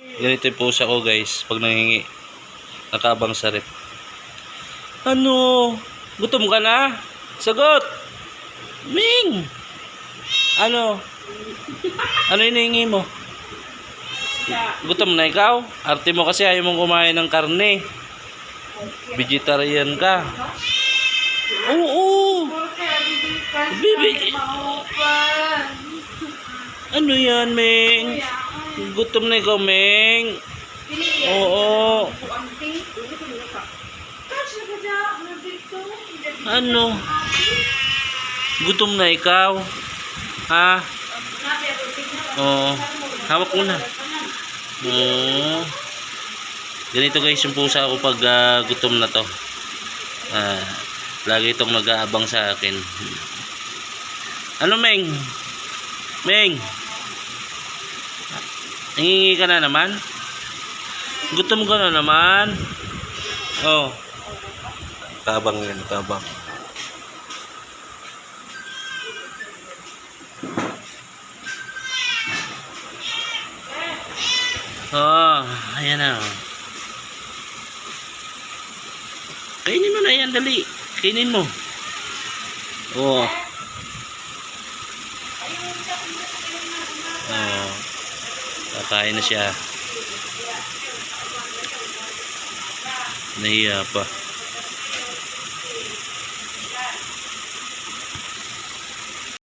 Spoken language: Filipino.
Ganito yung pusa ko guys, pag nangingi. Nakabang sa rep. Ano? Gutom ka na? Sagot! Ming! Ano? Ano hinihingi mo? Gutom na ikaw? Arte mo kasi ayaw mong kumain ng karne. Vegetarian ka. Oo! Bibi! Ano yan, Ming? Gutom na ikaw, Ming. Oo. Ano? Gutom na ikaw? Ha? Oo. Hawak mo na. Oo. Ganito guys yung pusa ko pag ah, gutom na to. Ah, lagi itong nag-aabang sa akin. Ano, Meng? Meng? Nangingi ka na naman? Gutom ka na naman? Oh. Tabang yan, tabang. Oh, ayan na. oh. Kainin mo na yan, dali. Kainin mo. Oh. Oh. Kakain na siya. Nahiya pa.